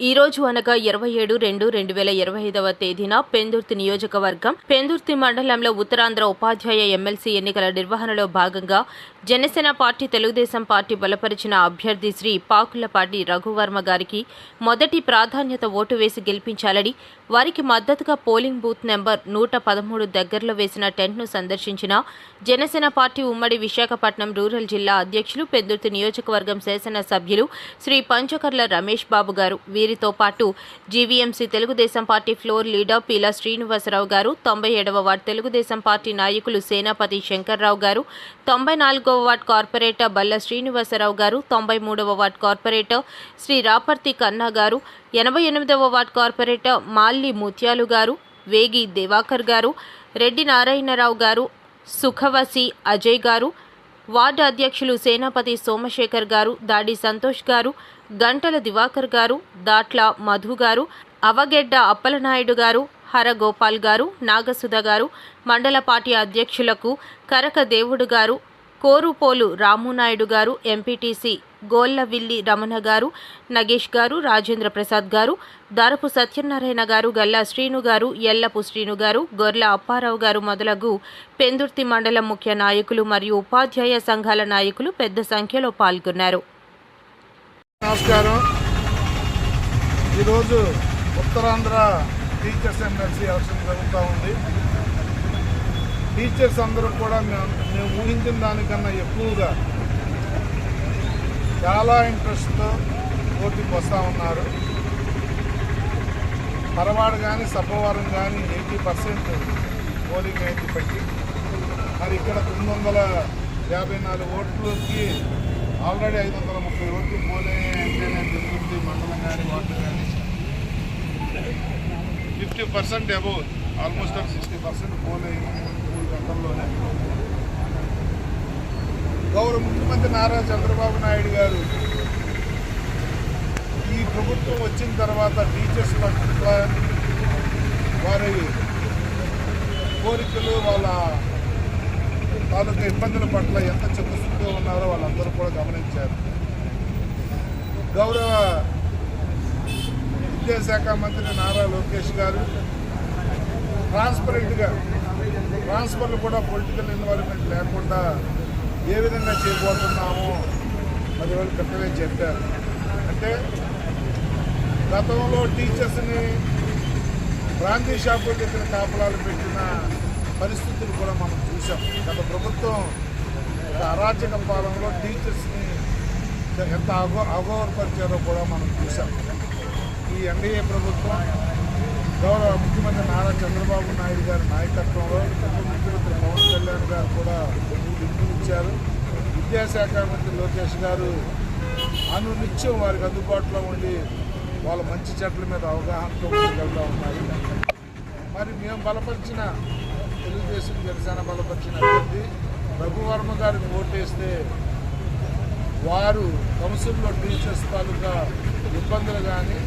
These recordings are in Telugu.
ఈ రోజు అనగా ఇరవై ఏడు రెండు రెండు వేల ఇరవై ఐదవ తేదీన పెందుర్తి నియోజకవర్గం పెందుర్తి మండలంలో ఉత్తరాంధ్ర ఉపాధ్యాయ ఎమ్మెల్సీ ఎన్నికల నిర్వహణలో భాగంగా జనసేన పార్టీ తెలుగుదేశం పార్టీ బలపరిచిన అభ్యర్థి శ్రీ పాకులపాటి రఘువర్మ గారికి మొదటి ప్రాధాన్యత ఓటు వేసి గెలిపించాలని వారికి మద్దతుగా పోలింగ్ బూత్ నెంబర్ నూట పదమూడు దగ్గరలో వేసిన టెంట్ను సందర్శించిన జనసేన పార్టీ ఉమ్మడి విశాఖపట్నం రూరల్ జిల్లా అధ్యక్షులు పెందుర్తి నియోజకవర్గం శాసన సభ్యులు శ్రీ పంచకర్ల రమేష్ బాబు గారు వీరితో పాటు GVMC Telugu Desam party floor leader Peela Srinivasarao garu తొంభై ఏడవ వార్డు తెలుగుదేశం పార్టీ నాయకులు సేనాపతి శంకర్రావు గారు తొంభై నాలుగవ వార్డు కార్పొరేటర్ బల్ల శ్రీనివాసరావు గారు తొంభై మూడవ వార్డు కార్పొరేటర్ శ్రీ రాపర్తి కన్నా గారు ఎనభై ఎనిమిదవ వార్డు కార్పొరేటర్ మాల్లి ముత్యాలు గారు వేగి దివాకర్ గారు రెడ్డి నారాయణరావు గారు సుఖవసి అజయ్ గారు వార్డు అధ్యక్షులు సేనాపతి సోమశేఖర్ గారు దాడి సంతోష్ గారు గంటల దివాకర్ గారు దాట్ల మధు గారు అవగెడ్డ అప్పలనాయుడు గారు హరగోపాల్ గారు నాగసుధ గారు మండల పార్టీ అధ్యక్షులకు కరక దేవుడు గారు కోరుపోలు రామునాయుడు గారు ఎంపీటీసీ గోల్లవిల్లి రమణ గారు నగేష్ గారు రాజేంద్ర ప్రసాద్ గారు దారపు సత్యనారాయణ గారు గల్లా శ్రీను గారు ఎల్లపు శ్రీను గారు గొర్ల అప్పారావు గారు మొదలగు పెందుర్తి మండలం ముఖ్య నాయకులు మరియు ఉపాధ్యాయ సంఘాల నాయకులు పెద్ద సంఖ్యలో పాల్గొన్నారు. నమస్కారం. ఈరోజు ఉత్తరాంధ్ర టీచర్స్ ఎమ్మెల్సీ ఎలక్షన్ జరుగుతూ ఉంది. టీచర్స్ అందరూ కూడా మేము మేము ఊహించిన దానికన్నా ఎక్కువగా చాలా ఇంట్రెస్ట్తో పోటీకి వస్తూ ఉన్నారు. పరవాడు కానీ సబ్బవరం కానీ ఎయిటీ పర్సెంట్ పోలింగ్ అయింది బట్టి మరి ఇక్కడ తొమ్మిది వందల యాభై నాలుగు ఓట్లకి ఆల్రెడీ ఐదు వందల ముప్పై ఓట్లు పోలే అంటే నేను తిరుగుతుంది మండలం కానీ వార్డు కానీ fifty percent above almost sixty percent పోలే. గౌరవ ముఖ్యమంత్రి నారా చంద్రబాబు నాయుడు గారు ఈ ప్రభుత్వం వచ్చిన తర్వాత టీచర్స్ పట్ల వారి కోరికలు వాళ్ళ తాలూకా ఇబ్బందుల పట్ల ఎంత చిత్తశుద్ధిగా ఉన్నారో వాళ్ళందరూ కూడా గమనించారు. గౌరవ విద్యాశాఖ మంత్రి నారా లోకేష్ గారు ట్రాన్స్పరెంట్గా ట్రాన్స్ఫర్లు కూడా పొలిటికల్ ఇన్వాల్వ్మెంట్ లేకుండా ఏ విధంగా చేయబోతున్నామో అది వాళ్ళు క్రితమే చెప్పారు. అంటే గతంలో టీచర్స్ని బ్రాందీ షాపుల దగ్గర కాపలాలు పెట్టిన పరిస్థితులు కూడా మనం చూసాం గత ప్రభుత్వం అరాచక పాలనలో టీచర్స్ని ఎంత అగౌ అగౌరవపరిచారో కూడా మనం చూసాం ఈ ఎన్డీఏ ప్రభుత్వం గౌరవ ముఖ్యమంత్రి నారా చంద్రబాబు నాయుడు గారి నాయకత్వంలో ముఖ్యమంత్రి పవన్ కళ్యాణ్ గారు కూడా ఇచ్చారు. విద్యాశాఖ మంత్రి లోకేష్ గారు అనునిత్యం వారికి అందుబాటులో ఉండి వాళ్ళ మంచి చెట్ల మీద అవగాహనతో ముందుకెళ్తూ ఉన్నాయి. మరి మేము బలపరిచిన తెలుగుదేశం జనసేన బలపరిచిన అభ్యర్థి రఘువర్మ గారికి ఓటేస్తే వారు కౌన్సిల్లో టీచర్స్ తాలూకా ఇబ్బందులు కానీ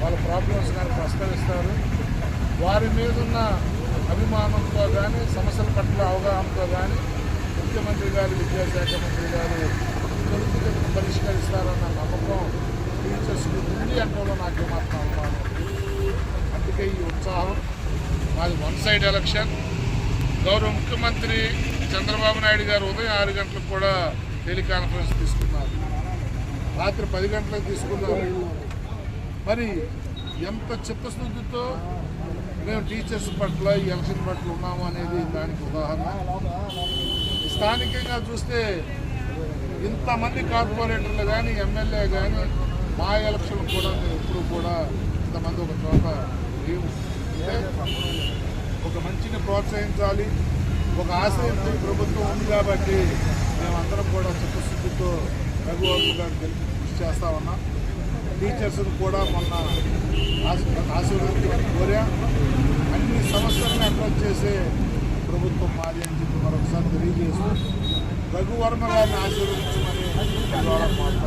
వాళ్ళ ప్రాబ్లమ్స్ కానీ ప్రస్తావిస్తారు. వారి మీద ఉన్న అభిమానంతో కానీ సమస్యల పట్ల అవగాహనతో కానీ ముఖ్యమంత్రి గారు విద్యాశాఖ మంత్రి గారు త్వరితగతిన పరిష్కరిస్తారన్న నమ్మకం టీచర్స్కి ఉంది అంటూ నాకు ఏమాత్రం అనుమానం అందుకే ఈ ఉత్సాహం. మాది వన్ సైడ్ ఎలక్షన్. గౌరవ ముఖ్యమంత్రి చంద్రబాబు నాయుడు గారు ఉదయం ఆరు గంటలకు కూడా టెలికాన్ఫరెన్స్ తీసుకున్నారు. రాత్రి పది గంటలకు తీసుకున్నారు. మరి ఎంత చిత్తశుద్ధితో మేము టీచర్స్ పట్ల ఈ ఎలక్షన్ పట్ల ఉన్నాము అనేది దానికి ఉదాహరణ. స్థానికంగా చూస్తే ఇంతమంది కార్పొరేటర్లు కానీ ఎమ్మెల్యే కానీ మా ఎలక్షన్ కూడా మేము ఎప్పుడు కూడా ఇంతమంది ఒక చోట లేవు. ఒక మంచిని ప్రోత్సహించాలి ఒక ఆశయంతో ప్రభుత్వం ఉంది కాబట్టి మేమందరం కూడా చిత్తశుద్ధితో రఘుబాబు గారు కృషి చేస్తా ఉన్నాం. టీచర్స్ని కూడా మొన్న ఆశీ- ఆశీర్వదించమని కోరా. అన్ని సమస్యలను అడ్రస్ చేసే ప్రభుత్వం మాది అని చెప్పి మరొకసారి తెలియజేస్తూ రఘువర్మ గారిని ఆశీర్వదించమని ద్వారా మాట